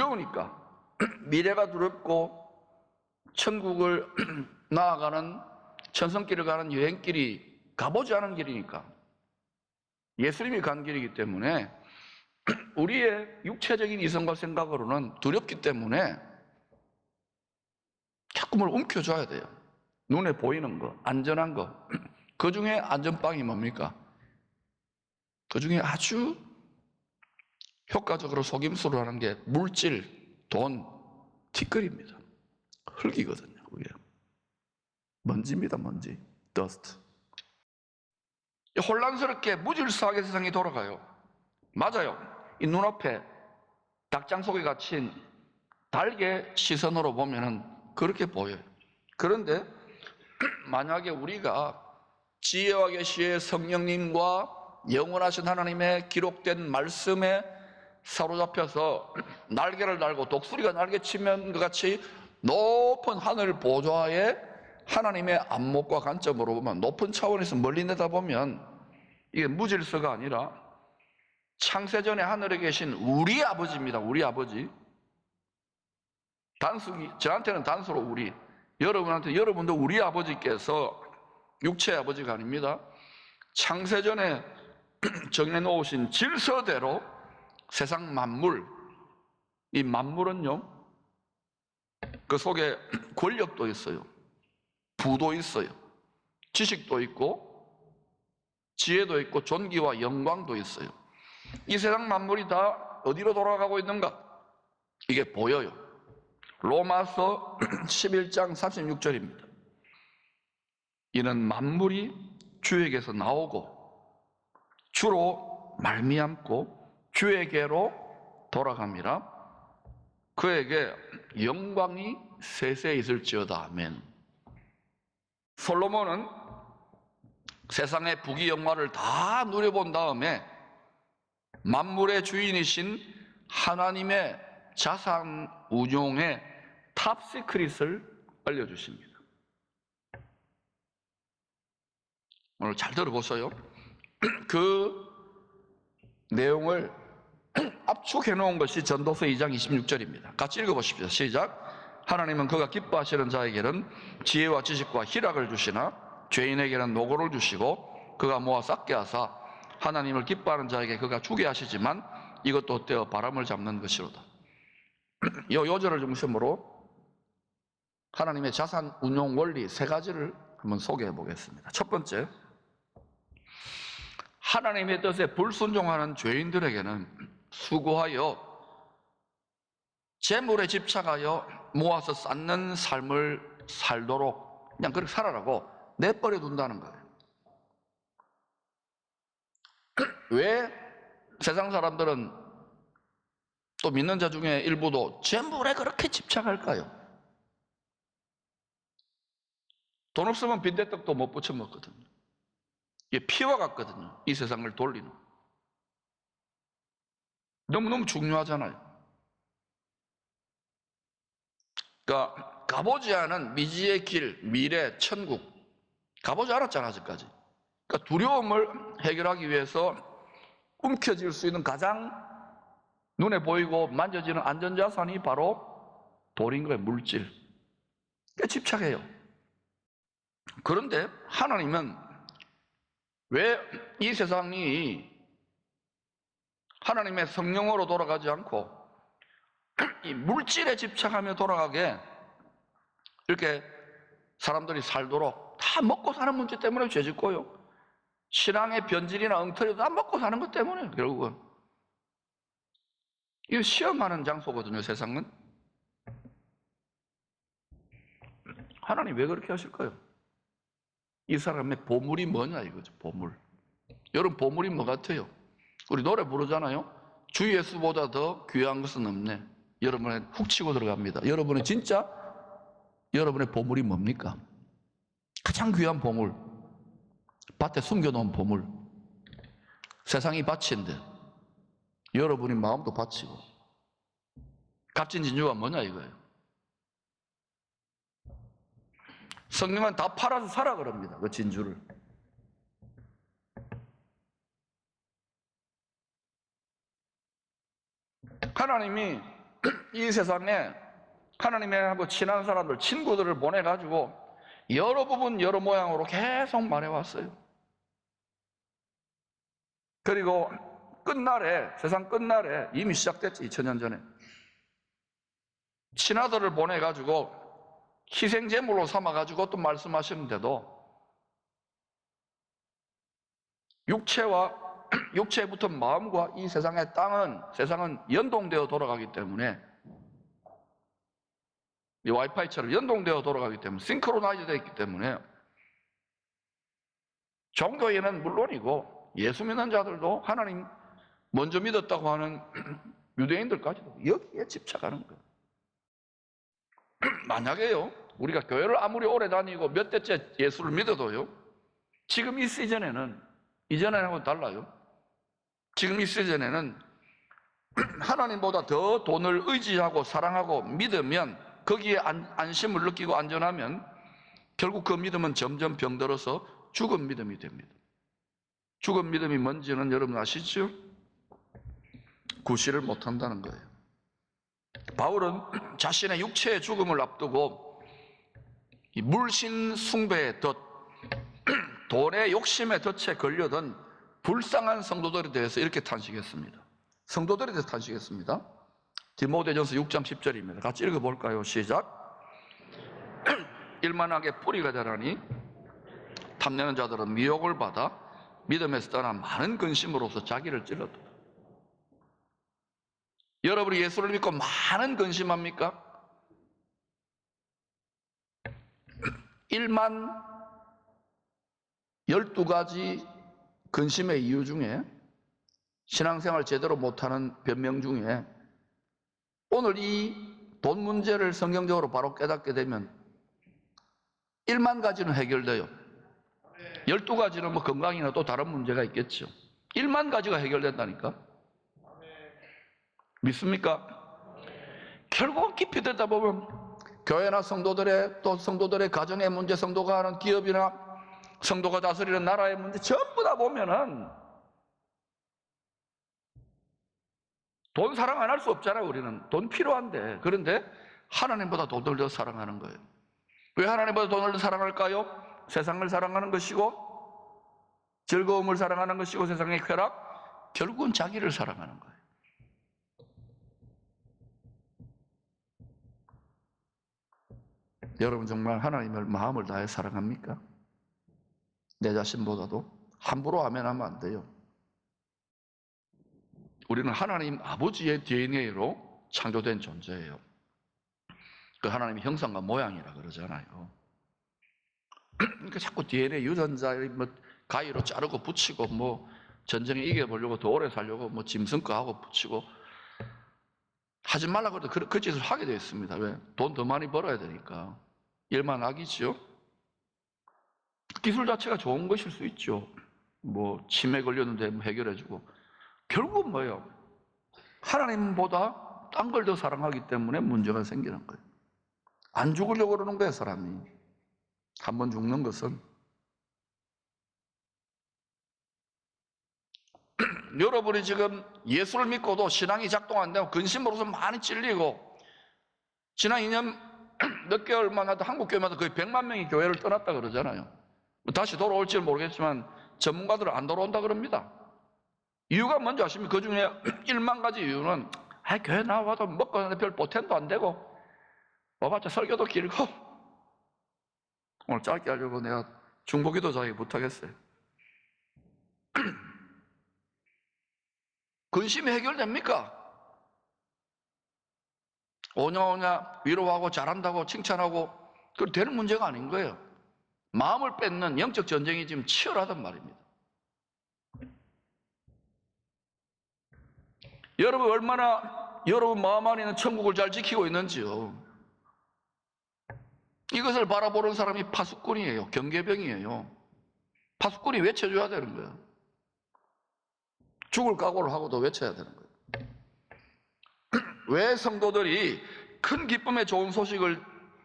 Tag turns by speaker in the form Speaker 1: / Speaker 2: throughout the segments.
Speaker 1: 두려우니까 미래가 두렵고 천국을 나아가는 천성길을 가는 여행길이 가보지 않은 길이니까 예수님이 간 길이기 때문에 우리의 육체적인 이성과 생각으로는 두렵기 때문에 자꾸 뭘 움켜줘야 돼요. 눈에 보이는 거, 안전한 거. 그 중에 안전빵이 뭡니까? 그 중에 아주 효과적으로 속임수로 하는 게 물질, 돈, 티끌입니다. 흙이거든요, 그게. 먼지입니다, 먼지. 더스트. 혼란스럽게 무질서하게 세상이 돌아가요. 맞아요. 이 눈앞에 닭장 속에 갇힌 달개 시선으로 보면은 그렇게 보여요. 그런데 만약에 우리가 지혜와 계시의 성령님과 영원하신 하나님의 기록된 말씀에 사로잡혀서 날개를 달고 독수리가 날개치면 그 같이 높은 하늘 보좌에 하나님의 안목과 관점으로 보면 높은 차원에서 멀리 내다보면 이게 무질서가 아니라 창세전에 하늘에 계신 우리 아버지입니다. 우리 아버지. 단수기 저한테는 단수로 우리 여러분한테 여러분도 우리 아버지께서 육체 아버지가 아닙니다. 창세전에 정해놓으신 질서대로 세상 만물 이 만물은요 그 속에 권력도 있어요. 부도 있어요. 지식도 있고 지혜도 있고 존귀와 영광도 있어요. 이 세상 만물이 다 어디로 돌아가고 있는가? 이게 보여요. 로마서 11장 36절입니다. 이는 만물이 주에게서 나오고 주로 말미암고 주에게로 돌아갑니다. 그에게 영광이 세세 있을지어다. 아멘. 솔로몬은 세상의 부귀 영화를 다 누려본 다음에 만물의 주인이신 하나님의 자산 운용의 탑 시크릿을 알려주십니다. 오늘 잘 들어보세요. 그 내용을 압축해 놓은 것이 전도서 2장 26절입니다. 같이 읽어보십시오. 시작. 하나님은 그가 기뻐하시는 자에게는 지혜와 지식과 희락을 주시나 죄인에게는 노고를 주시고 그가 모아 싹게 하사 하나님을 기뻐하는 자에게 그가 주게 하시지만 이것도 어때요? 바람을 잡는 것이로다. 이 요절을 중심으로 하나님의 자산 운용 원리 세 가지를 한번 소개해 보겠습니다. 첫 번째, 하나님의 뜻에 불순종하는 죄인들에게는 수고하여 재물에 집착하여 모아서 쌓는 삶을 살도록 그냥 그렇게 살아라고 내버려 둔다는 거예요. 왜 세상 사람들은 또 믿는 자 중에 일부도 재물에 그렇게 집착할까요? 돈 없으면 빈대떡도 못 부쳐 먹거든요. 이게 피와 같거든요. 이 세상을 돌리는. 너무너무 중요하잖아요. 그러니까 가보지 않은 미지의 길, 미래, 천국 가보지 않았잖아 아직까지. 그러니까 두려움을 해결하기 위해서 움켜질 수 있는 가장 눈에 보이고 만져지는 안전자산이 바로 돌인 거예요, 물질. 그러니까 집착해요. 그런데 하나님은 왜 이 세상이 하나님의 성령으로 돌아가지 않고 이 물질에 집착하며 돌아가게 이렇게 사람들이 살도록 다 먹고 사는 문제 때문에 죄 짓고요. 신앙의 변질이나 엉터리도 다 먹고 사는 것 때문에 결국은 이거 시험하는 장소거든요, 세상은. 하나님 왜 그렇게 하실까요? 이 사람의 보물이 뭐냐 이거죠, 보물. 여러분 보물이 뭐 같아요? 우리 노래 부르잖아요. 주 예수보다 더 귀한 것은 없네. 여러분의 훅 치고 들어갑니다. 여러분의 진짜 여러분의 보물이 뭡니까? 가장 귀한 보물. 밭에 숨겨놓은 보물. 세상이 밭인데 여러분의 마음도 밭이고 값진 진주가 뭐냐 이거예요. 성령은 다 팔아서 사라 그럽니다. 그 진주를. 하나님이 이 세상에 하나님하고 친한 사람들, 친구들을 보내가지고 여러 부분, 여러 모양으로 계속 말해왔어요. 그리고 끝날에, 세상 끝날에 이미 시작됐지, 2000년 전에. 친아들을 보내가지고 희생제물로 삼아가지고 또 말씀하시는데도 육체와 붙은 마음과 이 세상의 땅은 세상은 연동되어 돌아가기 때문에 이 와이파이처럼 연동되어 돌아가기 때문에 싱크로나이즈 되어 있기 때문에 종교에는 물론이고 예수 믿는 자들도 하나님 먼저 믿었다고 하는 유대인들까지도 여기에 집착하는 거예요. 만약에요, 우리가 교회를 아무리 오래 다니고 몇 대째 예수를 믿어도요, 지금 이 시즌에는 이전에는 달라요. 지금 이 시즌에는 하나님보다 더 돈을 의지하고 사랑하고 믿으면 거기에 안, 안심을 느끼고 안전하면 결국 그 믿음은 점점 병들어서 죽은 믿음이 됩니다. 죽은 믿음이 뭔지는 여러분 아시죠? 구실을 못한다는 거예요. 바울은 자신의 육체의 죽음을 앞두고 이 물신 숭배의 덫, 돈의 욕심의 덫에 걸려든 불쌍한 성도들에 대해서 이렇게 탄식했습니다. 성도들에 대해서 탄식했습니다. 디모데전서 6장 10절입니다. 같이 읽어볼까요? 시작. 일만하게 뿌리가 자라니 탐내는 자들은 미혹을 받아 믿음에서 떠나 많은 근심으로서 자기를 찔렀다. 여러분이 예수를 믿고 많은 근심합니까? 1만 12가지 근심의 이유 중에 신앙생활 제대로 못하는 변명 중에 오늘 이 돈 문제를 성경적으로 바로 깨닫게 되면 1만 가지는 해결돼요. 12가지는 뭐 건강이나 또 다른 문제가 있겠죠. 1만 가지가 해결된다니까. 믿습니까? 결국 깊이 듣다 보면 교회나 성도들의 또 성도들의 가정의 문제, 성도가 하는 기업이나 성도가 다스리는 나라의 문제 전부 다 보면은 돈 사랑 안 할 수 없잖아요, 우리는. 돈 필요한데. 그런데 하나님보다 돈을 더 사랑하는 거예요. 왜 하나님보다 돈을 더 사랑할까요? 세상을 사랑하는 것이고, 즐거움을 사랑하는 것이고, 세상의 쾌락, 결국은 자기를 사랑하는 거예요. 여러분 정말 하나님을 마음을 다해 사랑합니까? 내 자신보다도 함부로 하면 하면 안 돼요. 우리는 하나님 아버지의 DNA로 창조된 존재예요. 그 하나님의 형상과 모양이라 그러잖아요. 그러니까 자꾸 DNA 유전자를 뭐 가위로 자르고 붙이고 뭐 전쟁에 이겨보려고 더 오래 살려고 뭐 짐승거 하고 붙이고 하지 말라 그래도 그, 그 짓을 하게 되어 있습니다. 왜? 돈 더 많이 벌어야 되니까. 일만 악이죠. 기술 자체가 좋은 것일 수 있죠. 뭐 치매 걸렸는데 뭐 해결해주고 결국은 뭐예요? 하나님보다 딴 걸 더 사랑하기 때문에 문제가 생기는 거예요. 안 죽으려고 그러는 거예요, 사람이. 한 번 죽는 것은. 여러분이 지금 예수를 믿고도 신앙이 작동 안 되고 근심으로서 많이 찔리고 지난 2년 몇 개월만 해도 한국 교회마다 거의 100만 명이 교회를 떠났다 그러잖아요. 뭐 다시 돌아올지는 모르겠지만 전문가들은 안 돌아온다 그럽니다. 이유가 뭔지 아십니까? 그 중에 1만 가지 이유는 아, 교회 나와도 먹고 사는데 별 보탬도 안 되고 와봤자 설교도 길고 오늘 짧게 하려고 내가 중보기도 자기 못하겠어요. 근심이 해결됩니까? 오냐오냐 위로하고 잘한다고 칭찬하고 그 되는 문제가 아닌 거예요. 마음을 뺏는 영적 전쟁이 지금 치열하단 말입니다. 여러분 얼마나 여러분 마음 안에 있는 천국을 잘 지키고 있는지요. 이것을 바라보는 사람이 파수꾼이에요. 경계병이에요. 파수꾼이 외쳐줘야 되는 거예요. 죽을 각오를 하고도 외쳐야 되는 거예요. 왜 성도들이 큰 기쁨의 좋은 소식을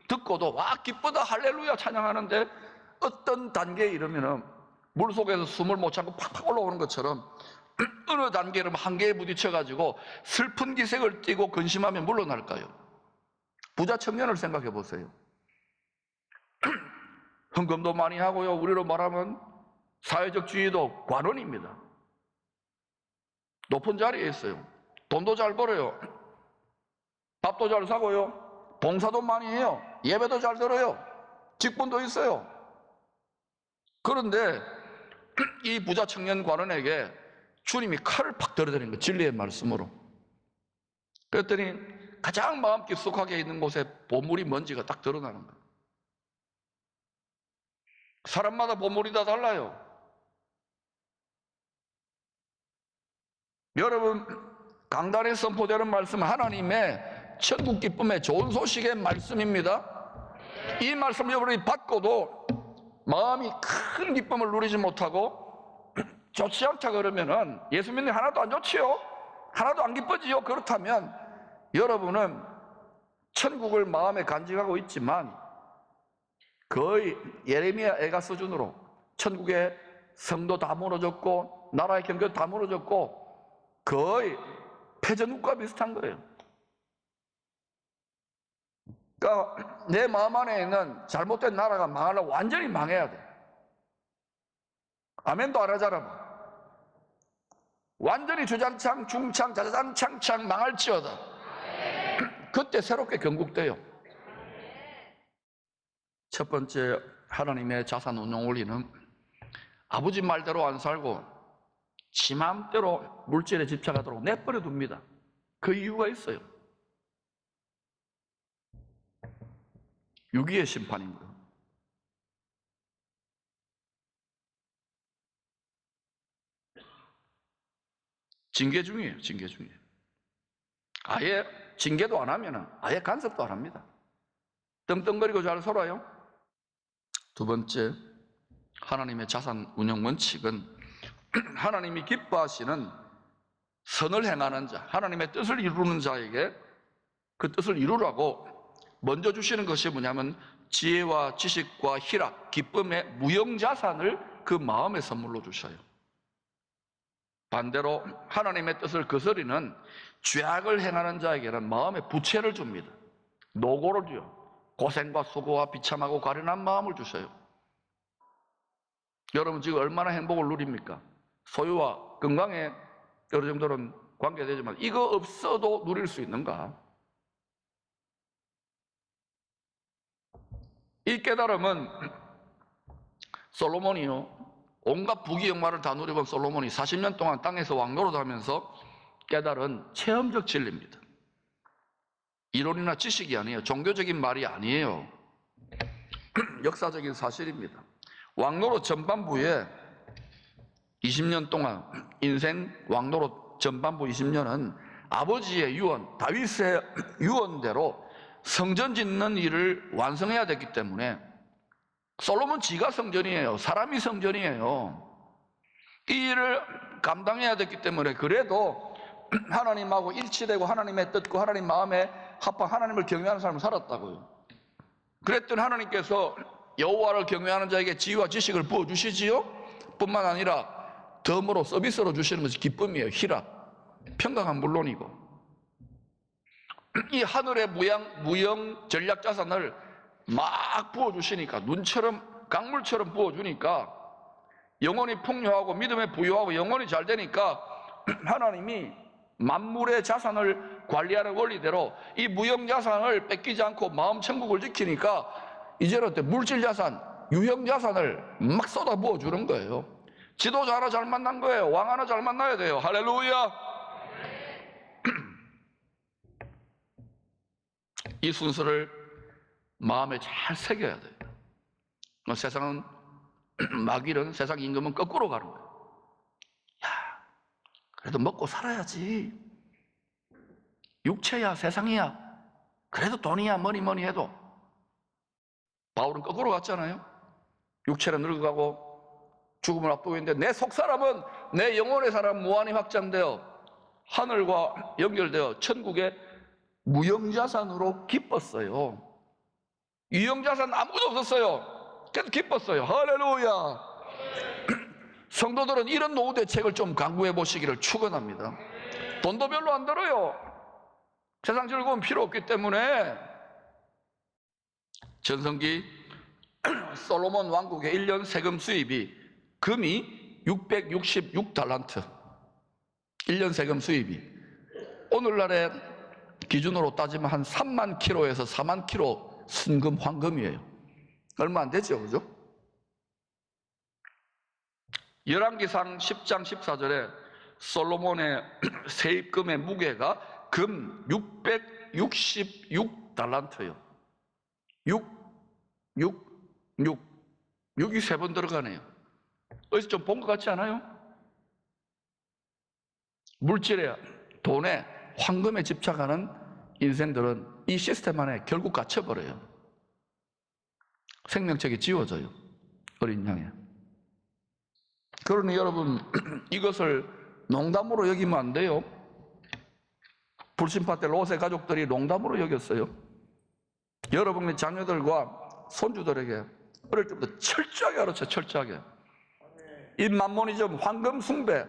Speaker 1: 듣고도 와 기쁘다 할렐루야 찬양하는데 어떤 단계에 이르면은 물 속에서 숨을 못 참고 팍팍 올라오는 것처럼 어느 단계로 한계에 부딪혀가지고 슬픈 기색을 띠고 근심하며 물러날까요? 부자 청년을 생각해 보세요. 헌금도 많이 하고요. 우리로 말하면 사회적 지위도 관원입니다. 높은 자리에 있어요. 돈도 잘 벌어요. 밥도 잘 사고요. 봉사도 많이 해요. 예배도 잘 들어요. 직분도 있어요. 그런데 이 부자 청년 관원에게 주님이 칼을 팍 들어드린 거 진리의 말씀으로. 그랬더니 가장 마음 깊숙하게 있는 곳에 보물이 뭔지가 딱 드러나는 거예요. 사람마다 보물이 다 달라요. 여러분 강단에 선포되는 말씀은 하나님의 천국 기쁨의 좋은 소식의 말씀입니다. 이 말씀 여러분이 받고도 마음이 큰 기쁨을 누리지 못하고 좋지 않다 그러면은 예수 믿는 게 하나도 안 좋지요. 하나도 안 기뻐지요. 그렇다면 여러분은 천국을 마음에 간직하고 있지만 거의 예레미야 애가 수준으로 천국의 성도 다 무너졌고 나라의 경계 다 무너졌고 거의 패전국과 비슷한 거예요. 그러니까 내 마음 안에 있는 잘못된 나라가 망하려면 완전히 망해야 돼. 아멘도 안 하잖아. 뭐. 완전히 주장창, 중창, 자자장창 창 망할지어다. 그때 새롭게 건국돼요. 첫 번째 하나님의 자산 운용 원리는 아버지 말대로 안 살고 지 마음대로 물질에 집착하도록 내버려 둡니다. 그 이유가 있어요. 유기의 심판입니다. 징계 중이에요, 징계 중이에요. 아예 징계도 안 하면 아예 간섭도 안 합니다. 떵떵거리고 잘 살아요. 두 번째, 하나님의 자산 운영 원칙은 하나님이 기뻐하시는 선을 행하는 자, 하나님의 뜻을 이루는 자에게 그 뜻을 이루라고 먼저 주시는 것이 뭐냐면 지혜와 지식과 희락, 기쁨의 무형자산을 그 마음의 선물로 주셔요. 반대로 하나님의 뜻을 거스리는 죄악을 행하는 자에게는 마음의 부채를 줍니다. 노고를 줘요. 고생과 수고와 비참하고 가련한 마음을 주셔요. 여러분 지금 얼마나 행복을 누립니까? 소유와 건강에 어느 정도는 관계되지만 이거 없어도 누릴 수 있는가? 이 깨달음은 솔로몬이요. 온갖 부귀영화를 다 누려본 솔로몬이 40년 동안 땅에서 왕노릇 하면서 깨달은 체험적 진리입니다. 이론이나 지식이 아니에요. 종교적인 말이 아니에요. 역사적인 사실입니다. 왕노릇 전반부에 20년 동안 인생 왕노릇 전반부 20년은 아버지의 유언, 다윗의 유언대로 성전 짓는 일을 완성해야 됐기 때문에 솔로몬 지가 성전이에요. 사람이 성전이에요. 이 일을 감당해야 됐기 때문에 그래도 하나님하고 일치되고 하나님의 뜻과 하나님 마음에 합한 하나님을 경외하는 삶을 살았다고요. 그랬더니 하나님께서 여호와를 경외하는 자에게 지혜와 지식을 부어 주시지요. 뿐만 아니라 덤으로 서비스로 주시는 것이 기쁨이에요. 희락, 평강한 물론이고 이 하늘의 무양 무형 전략 자산을 막 부어 주시니까 눈처럼 강물처럼 부어 주니까 영혼이 풍요하고 믿음에 부유하고 영혼이 잘 되니까 하나님이 만물의 자산을 관리하는 원리대로 이 무형 자산을 뺏기지 않고 마음 천국을 지키니까 이제는 어때 물질 자산, 유형 자산을 막 쏟아 부어 주는 거예요. 지도자 하나 잘 만난 거예요. 왕 하나 잘 만나야 돼요. 할렐루야. 이 순서를 마음에 잘 새겨야 돼요. 뭐 세상은 마귀는 세상 임금은 거꾸로 가는 거예요. 야, 그래도 먹고 살아야지. 육체야 세상이야. 그래도 돈이야 뭐니 뭐니 해도 바울은 거꾸로 갔잖아요. 육체는 늙어가고 죽음을 앞두고 있는데 내 속 사람은 내 영혼의 사람 무한히 확장되어 하늘과 연결되어 천국의 무형자산으로 기뻤어요. 유형자산 아무도 없었어요. 그래서 기뻤어요. 할렐루야. 성도들은 이런 노후 대책을 좀 강구해 보시기를 축원합니다. 돈도 별로 안 들어요. 세상 즐거움 필요 없기 때문에 전성기 솔로몬 왕국의 1년 세금 수입이 금이 666달란트 1년 세금 수입이 오늘날의 기준으로 따지면 한 3만 킬로에서 4만 킬로 순금 황금이에요. 얼마 안 되죠, 그죠? 열왕기상 10장 14절에 솔로몬의 세입금의 무게가 금 666 달란트요. 6, 6, 6. 6이 세 번 들어가네요. 어디서 좀 본 것 같지 않아요? 물질에, 돈에, 황금에 집착하는 인생들은 이 시스템 안에 결국 갇혀버려요. 생명책이 지워져요. 어린 양에. 그러니 여러분, 이것을 농담으로 여기면 안 돼요. 불신파 때 롯의 가족들이 농담으로 여겼어요. 여러분의 자녀들과 손주들에게 어릴 때부터 철저하게 가르쳐, 철저하게. 이 만모니즘, 황금 숭배,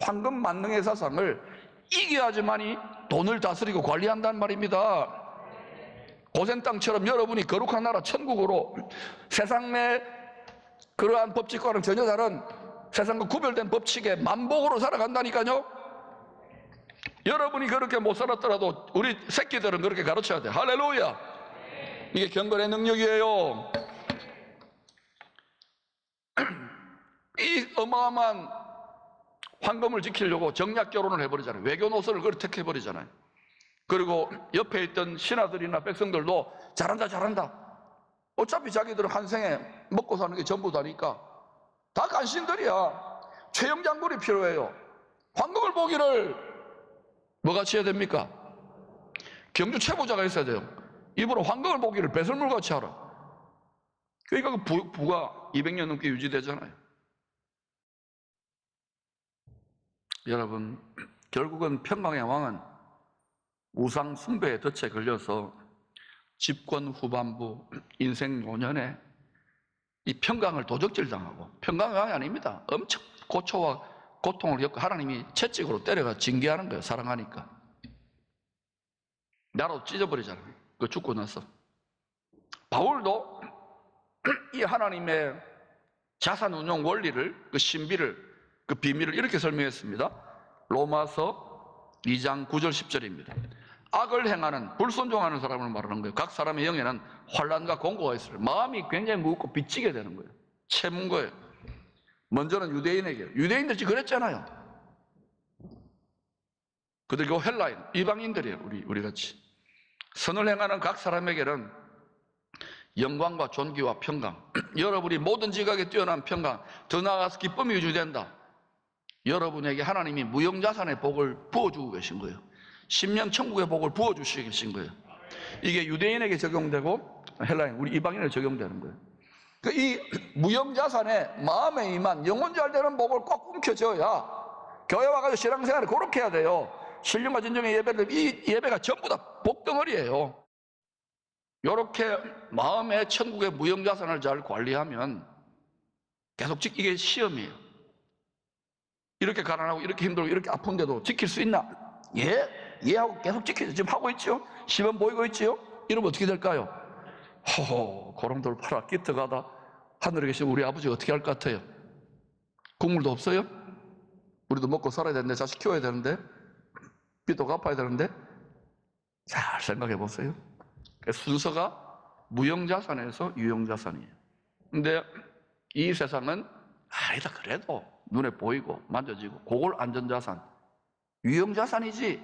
Speaker 1: 황금 만능의 사상을 이겨야지만이 돈을 다스리고 관리한다는 말입니다. 고센 땅처럼 여러분이 거룩한 나라 천국으로 세상 내 그러한 법칙과는 전혀 다른 세상과 구별된 법칙에 만복으로 살아간다니까요. 여러분이 그렇게 못 살았더라도 우리 새끼들은 그렇게 가르쳐야 돼. 할렐루야. 이게 경건의 능력이에요. 이 어마어마한 황금을 지키려고 정략 결혼을 해버리잖아요. 외교 노선을 그렇게 택해버리잖아요. 그리고 옆에 있던 신하들이나 백성들도 잘한다, 잘한다. 어차피 자기들은 한 생에 먹고 사는 게 전부다니까. 다 간신들이야. 최영 장군이 필요해요. 황금을 보기를 뭐같이 해야 됩니까? 경주 최고자가 있어야 돼요. 입으로 황금을 보기를 배설물 같이 하라. 그러니까 그 부, 부가 200년 넘게 유지되잖아요. 여러분, 결국은 평강의 왕은 우상 숭배의 덫에 걸려서 집권 후반부 인생 노년에 이 평강을 도적질 당하고 평강의 왕이 아닙니다. 엄청 고초와 고통을 겪고 하나님이 채찍으로 때려가 징계하는 거예요. 사랑하니까. 나로 찢어버리잖아요. 그 죽고 나서. 바울도 이 하나님의 자산 운용 원리를, 그 신비를, 그 비밀을 이렇게 설명했습니다. 로마서 2장 9절 10절입니다. 악을 행하는, 불순종하는 사람을 말하는 거예요. 각 사람의 영에는 환란과 공고가 있어요. 마음이 굉장히 무겁고 빚지게 되는 거예요. 채문 거예요. 먼저는 유대인에게. 유대인들이 그랬잖아요. 그들고 헬라인, 이방인들이에요. 우리, 우리 같이. 선을 행하는 각 사람에게는 영광과 존귀와 평강, 여러분이 모든 지각에 뛰어난 평강, 더 나아가서 기쁨이 유지된다. 여러분에게 하나님이 무형자산의 복을 부어주고 계신 거예요. 십년 천국의 복을 부어주시고 계신 거예요. 이게 유대인에게 적용되고 헬라인, 우리 이방인에 적용되는 거예요. 그이 무형자산에 마음에 임한 영혼 잘 되는 복을 꼭 움켜쥐어야 교회 와가지고 신앙생활을 그렇게 해야 돼요. 신령과 진정의 예배를 이 예배가 전부 다 복덩어리예요. 이렇게 마음의 천국의 무형자산을 잘 관리하면 계속 지 이게 시험이에요. 이렇게 가난하고 이렇게 힘들고 이렇게 아픈데도 지킬 수 있나? 예, 예 하고 계속 지키죠. 지금 하고 있죠. 시험 보이고 있지요. 이러면 어떻게 될까요? 호호, 고롱돌 팔아 끼트가다 하늘에 계신 우리 아버지 어떻게 할 것 같아요? 국물도 없어요? 우리도 먹고 살아야 되는데 자식 키워야 되는데 빚도 갚아야 되는데 잘 생각해 보세요. 순서가 무형자산에서 유형자산이에요. 근데 이 세상은 아니다 그래도 눈에 보이고 만져지고 그걸 안전자산, 유형자산이지.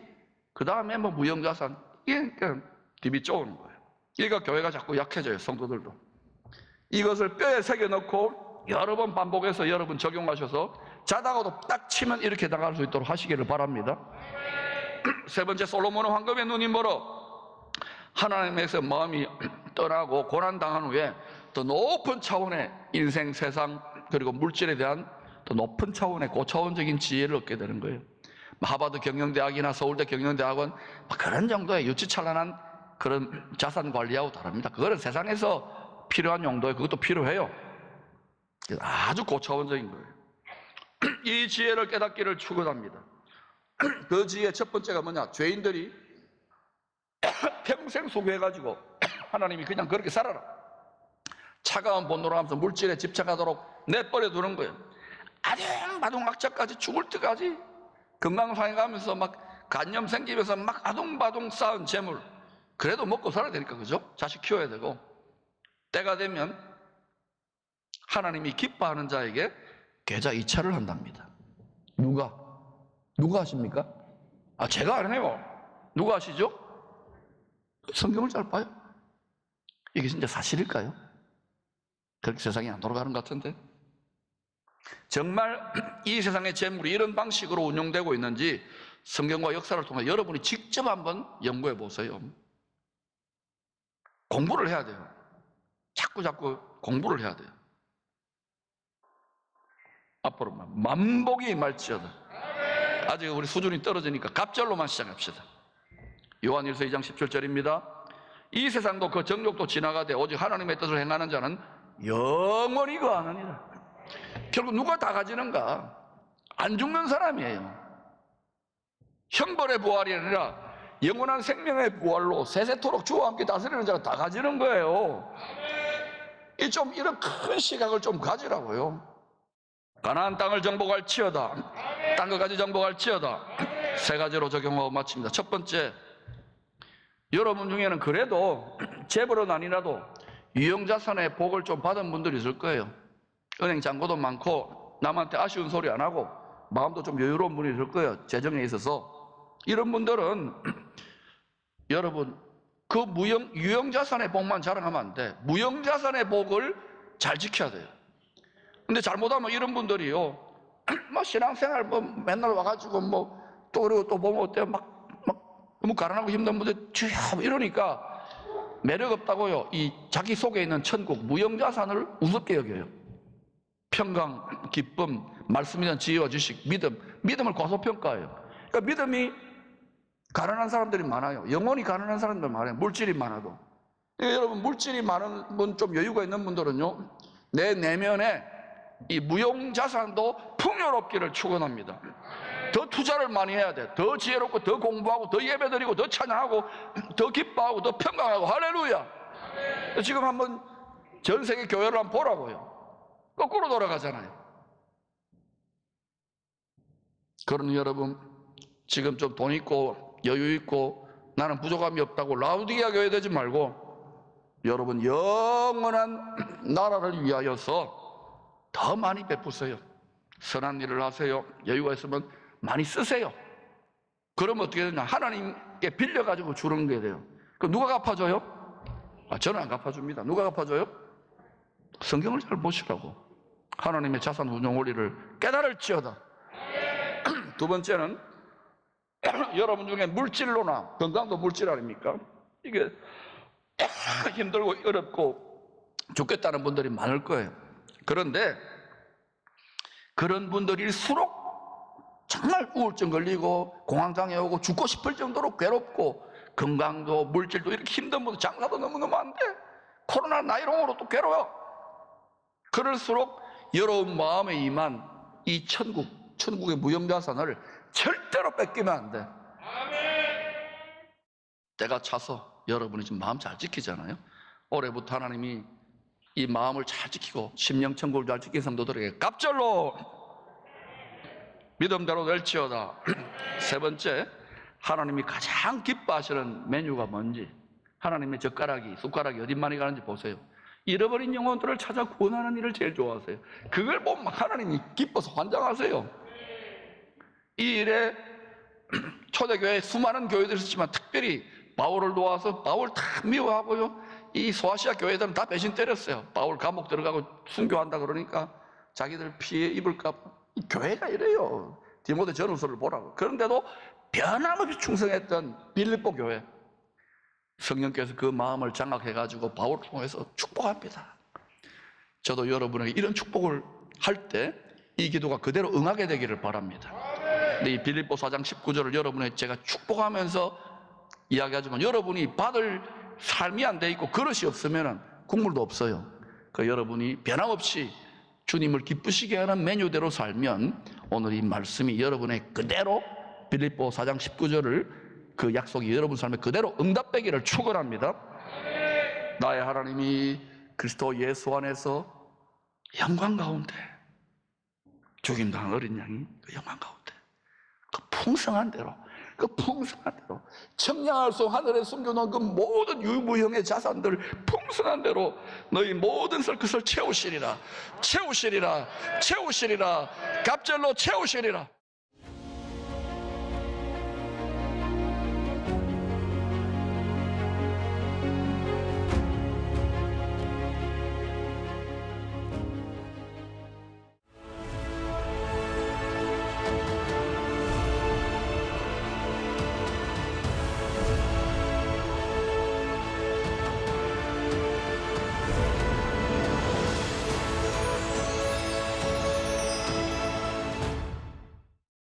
Speaker 1: 그 다음에 뭐 무형자산 이게 그냥 DB 쪼는 거예요. 그러니까 교회가 자꾸 약해져요 성도들도. 이것을 뼈에 새겨 넣고 여러 번 반복해서 여러분 적용하셔서 자다가도 딱 치면 이렇게 나갈 수 있도록 하시기를 바랍니다. 세 번째 솔로몬은 황금의 눈이 멀어 하나님에서 마음이 떠나고 고난 당한 후에 더 높은 차원의 인생, 세상 그리고 물질에 대한 더 높은 차원의 고차원적인 지혜를 얻게 되는 거예요. 하버드 경영대학이나 서울대 경영대학은 그런 정도의 유치찬란한 그런 자산 관리하고 다릅니다. 그거는 세상에서 필요한 용도에 그것도 필요해요. 아주 고차원적인 거예요. 이 지혜를 깨닫기를 축원합니다. 그 지혜 첫 번째가 뭐냐? 죄인들이 평생 수고해가지고 하나님이 그냥 그렇게 살아라. 차가운 본노로 하면서 물질에 집착하도록 내버려 두는 거예요. 아둥바둥 악착까지 죽을 때까지 건강 상해가면서 막 간염 생기면서 막 아둥바둥 쌓은 재물 그래도 먹고 살아야 되니까 그죠? 자식 키워야 되고 때가 되면 하나님이 기뻐하는 자에게 계좌 이체를 한답니다. 누가? 누가 하십니까? 아 제가 안 해요. 누가 하시죠? 성경을 잘 봐요. 이게 진짜 사실일까요? 그렇게 세상이 안 돌아가는 것 같은데 정말 이 세상의 재물이 이런 방식으로 운용되고 있는지 성경과 역사를 통해 여러분이 직접 한번 연구해 보세요. 공부를 해야 돼요. 자꾸 자꾸 공부를 해야 돼요. 앞으로 만복이 말지어다. 아직 우리 수준이 떨어지니까 갑절로만 시작합시다. 요한일서 2장 17절입니다. 이 세상도 그 정욕도 지나가되 오직 하나님의 뜻을 행하는 자는 영원히 거하느니라. 결국 누가 다 가지는가? 안 죽는 사람이에요. 형벌의 부활이 아니라 영원한 생명의 부활로 세세토록 주와 함께 다스리는 자가 다 가지는 거예요. 이 좀 이런 큰 시각을 좀 가지라고요. 가나안 땅을 정복할 치어다. 딴 것까지 정복할 치어다. 세 가지로 적용하고 마칩니다. 첫 번째, 여러분 중에는 그래도 재벌은 아니라도 유형자산의 복을 좀 받은 분들이 있을 거예요. 은행 잔고도 많고 남한테 아쉬운 소리 안 하고 마음도 좀 여유로운 분이 있을 거예요. 재정에 있어서 이런 분들은 여러분 그 무형 유형자산의 복만 자랑하면 안 돼. 무형자산의 복을 잘 지켜야 돼요. 근데 잘못하면 이런 분들이요, 뭐 신앙생활 뭐 맨날 와가지고 뭐 또 그리고 또 보면 어때요? 막, 막 너무 가난하고 힘든 분들 뭐 이러니까 매력 없다고요. 이 자기 속에 있는 천국 무형자산을 우습게 여겨요. 평강, 기쁨, 말씀이란 지혜와 지식, 믿음, 믿음을 과소평가해요. 그러니까 믿음이 가난한 사람들이 많아요. 영혼이 가난한 사람들 많아요. 물질이 많아도. 그러니까 여러분 물질이 많은 분, 좀 여유가 있는 분들은요, 내 내면에 이 무용 자산도 풍요롭기를 축원합니다. 더 투자를 많이 해야 돼. 더 지혜롭고, 더 공부하고, 더 예배드리고, 더 찬양하고, 더 기뻐하고, 더 평강하고, 할렐루야. 지금 한번 전 세계 교회를 한번 보라고요. 거꾸로 돌아가잖아요. 그러는 여러분, 지금 좀 돈 있고, 여유 있고, 나는 부족함이 없다고 라우디게아 교회 되지 말고, 여러분, 영원한 나라를 위하여서 더 많이 베푸세요. 선한 일을 하세요. 여유가 있으면 많이 쓰세요. 그러면 어떻게 되냐? 하나님께 빌려가지고 주는 게 돼요. 그 누가 갚아줘요? 아, 저는 안 갚아줍니다. 누가 갚아줘요? 성경을 잘 보시라고. 하나님의 자산 운용 원리를 깨달을지어다. 두 번째는 여러분 중에 물질로나 건강도 물질 아닙니까? 이게 힘들고 어렵고 죽겠다는 분들이 많을 거예요. 그런데 그런 분들일수록 정말 우울증 걸리고 공황장애 오고 죽고 싶을 정도로 괴롭고 건강도 물질도 이렇게 힘든 분들 장사도 너무너무 안 돼. 코로나 나이롱으로 또 괴로워. 그럴수록 여러분 마음에 임한 이 천국, 천국의 무형자산을 절대로 뺏기면 안 돼. 때가 차서 여러분이 지금 마음 잘 지키잖아요. 올해부터 하나님이 이 마음을 잘 지키고 심령천국을 잘 지킨 성도들에게 갑절로 믿음대로 될지어다. 세 번째, 하나님이 가장 기뻐하시는 메뉴가 뭔지 하나님의 젓가락이 숟가락이 어딘 많이 가는지 보세요. 잃어버린 영혼들을 찾아 구원하는 일을 제일 좋아하세요. 그걸 보면 하나님이 기뻐서 환장하세요. 이 일에 초대교회 수많은 교회들이 있었지만 특별히 바울을 도와서 바울 다 미워하고요. 이 소아시아 교회들은 다 배신 때렸어요. 바울 감옥 들어가고 순교한다 그러니까 자기들 피해 입을까 봐. 이 교회가 이래요. 디모데 전후서를 보라고. 그런데도 변함없이 충성했던 빌립보 교회. 성령께서 그 마음을 장악해가지고 바울을 통해서 축복합니다. 저도 여러분에게 이런 축복을 할 때 이 기도가 그대로 응하게 되기를 바랍니다. 이 빌립보 4장 19절을 여러분에게 제가 축복하면서 이야기하지만 여러분이 받을 삶이 안 돼 있고 그릇이 없으면 국물도 없어요. 그 여러분이 변함없이 주님을 기쁘시게 하는 메뉴대로 살면 오늘 이 말씀이 여러분의 그대로 빌립보 4장 19절을 그 약속이 여러분 삶에 그대로 응답되기를 축원합니다. 나의 하나님이 그리스도 예수 안에서 영광 가운데 죽임당한 어린 양이 그 영광 가운데 그 풍성한 대로 그 풍성한 대로 청량할 수 하늘에 숨겨놓은 그 모든 유무형의 자산들 풍성한 대로 너희 모든 것을 채우시리라 채우시리라 채우시리라 갑절로 채우시리라